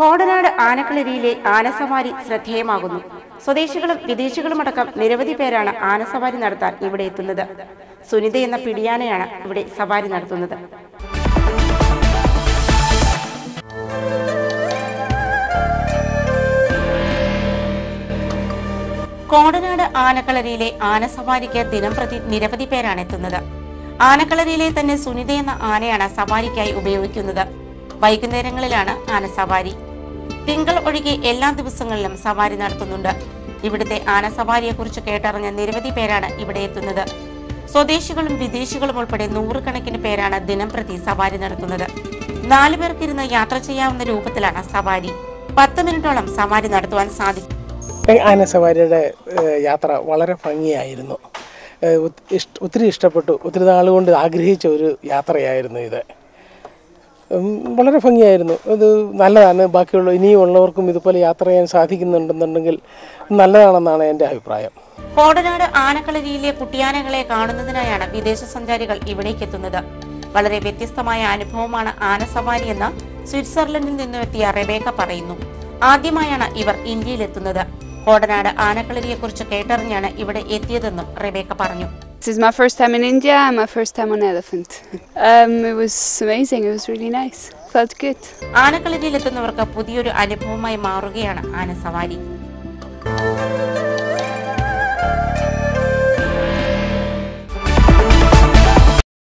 കോടനാട് ആനക്കളരിയിലെ ആനസവാരി ശ്രദ്ധേയമാകുന്നു. സ്വദേശികളും വിദേശികളും അടക്കം നിരവധി പേരാണ് ആനസവാരി നടത്താൻ ഇവിടെ എത്തുന്നത്. സുനിത എന്ന പിടിയാനയാണ് ഇവിടെ സവാരി നടത്തുന്നത്. കോടനാട് ആനക്കളരിയിലെ ആനസവാരിക്ക് ദിനം പ്രതി നിരവധി പേരാണ് എത്തുന്നത്. ആനക്കളരിയിലെ തന്നെ സുനിത എന്ന ആനയാണ് സവാരിക്കായി ഉപയോഗിക്കുന്നത്. വൈകുന്നേരങ്ങളിലാണ് ആന സവാരി തിങ്കൾ ഒഴികെ എല്ലാ ദിവസങ്ങളിലും സവാരി നടത്തുന്നുണ്ട്. ഇവിടുത്തെ ആന ആനസവാരിയെക്കുറിച്ച് കേട്ടറിഞ്ഞ നിരവധി പേരാണ് ഇവിടെ എത്തുന്നത്. സ്വദേശികളും വിദേശികളും ഉൾപ്പെടെ നൂറുകണക്കിന് പേരാണ് ദിനംപ്രതി സവാരി നടത്തുന്നത്. നാലു പേർക്കിരുന്ന് യാത്ര ചെയ്യാവുന്ന രൂപത്തിലാണ് സവാരി. പത്ത് മിനിറ്റോളം സവാരി നടത്തുവാൻ സാധിക്കും. ആന സവാരിയുടെ യാത്ര വളരെ ഭംഗിയായിരുന്നു. ഒത്തിരി ഇഷ്ടപ്പെട്ടു. ഒത്തിരി നാളുകൊണ്ട് ആഗ്രഹിച്ച ഒരു യാത്രയായിരുന്നു ഇത്. വളരെ ഭംഗിയായിരുന്നു. ഇത് നല്ലതാണ്. ബാക്കിയുള്ള ഇനിയും ഉള്ളവർക്കും ഇതുപോലെ യാത്ര ചെയ്യാൻ സാധിക്കുന്നുണ്ടെന്നുണ്ടെങ്കിൽ നല്ലതാണെന്നാണ് എന്റെ അഭിപ്രായം. കോടനാട് ആനക്കളരിയിലെ കുട്ടിയാനകളെ കാണുന്നതിനായാണ് വിദേശ സഞ്ചാരികൾ ഇവിടേക്ക് എത്തുന്നത്. വളരെ വ്യത്യസ്തമായ അനുഭവമാണ് ആനസവാരി എന്ന് സ്വിറ്റ്സർലൻഡിൽ നിന്നെത്തിയ റെബേക്ക പറയുന്നു. ആദ്യമായാണ് ഇവർ ഇന്ത്യയിലെത്തുന്നത്. കോടനാട് ആനക്കളരിയെക്കുറിച്ച് കേട്ടറിഞ്ഞാണ് ഇവിടെ എത്തിയതെന്നും റെബേക്ക പറഞ്ഞു. This is my first time in India and my first time on elephant. Um, it was amazing. It was really nice. Felt good. ആനക്കളരിയിലെത്തുന്നവർക്ക് പുതിയൊരു അനുഭവമായി മാറുകയാണ് ആനസവാരി